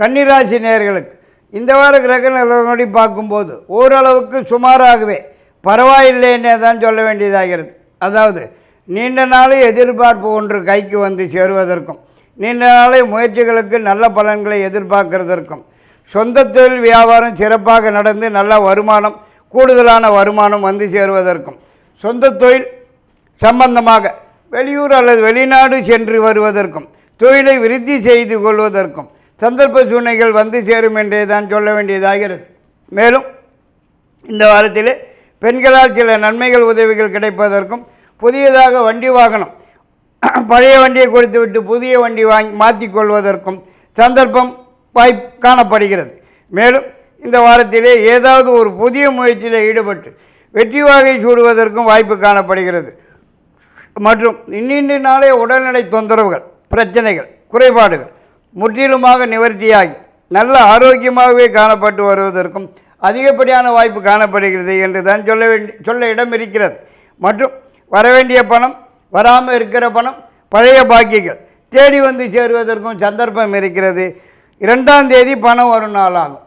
கன்னிராசி நேர்களுக்கு இந்த வார கிரக நிலவரப்படி பார்க்கும்போது ஓரளவுக்கு சுமாராகவே பரவாயில்லைன்னே தான் சொல்ல வேண்டியதாகிறது அதாவது நீண்ட நாளே எதிர்பார்ப்பு ஒன்று கைக்கு வந்து சேருவதற்கும் நீண்ட நாளை முயற்சிகளுக்கு நல்ல பலன்களை எதிர்பார்க்கறதற்கும் சொந்த தொழில் வியாபாரம் சிறப்பாக நடந்து நல்ல வருமானம் கூடுதலான வருமானம் வந்து சேருவதற்கும் சொந்த தொழில் சம்பந்தமாக வெளியூர் அல்லது வெளிநாடு சென்று வருவதற்கும் தொழிலை விருத்தி செய்து கொள்வதற்கும் சந்தர்ப்ப சூழ்நிலைகள் வந்து சேரும் என்றே தான் சொல்ல வேண்டியதாகிறது. மேலும் இந்த வாரத்தில் பெண்களால் சில நன்மைகள் உதவிகள் கிடைப்பதற்கும் புதியதாக வண்டி வாகனம் பழைய வண்டியை கொடுத்துவிட்டு புதிய வண்டி வாங்கி மாற்றிக்கொள்வதற்கும் சந்தர்ப்பம் வாய்ப்பு காணப்படுகிறது. மேலும் இந்த வாரத்திலே ஏதாவது ஒரு புதிய முயற்சியில் ஈடுபட்டு வெற்றி வாகை சூடுவதற்கும் வாய்ப்பு காணப்படுகிறது. மற்றும் இன்னின்று நாளே உடல்நிலை தொந்தரவுகள் பிரச்சனைகள் குறைபாடுகள் முற்றிலுமாக நிவர்த்தியாகி நல்ல ஆரோக்கியமாகவே காணப்பட்டு வருவதற்கும் அதிகப்படியான வாய்ப்பு காணப்படுகிறது என்று தான் சொல்ல வேண்டி சொல்ல இடம் இருக்கிறது. மற்றும் வரவேண்டிய பணம் வராமல் இருக்கிற பணம் பழைய பாக்கிகள் தேடி வந்து சேருவதற்கும் சந்தர்ப்பம் இருக்கிறது. இரண்டாம் தேதி பணம் வரும் நாளாகும்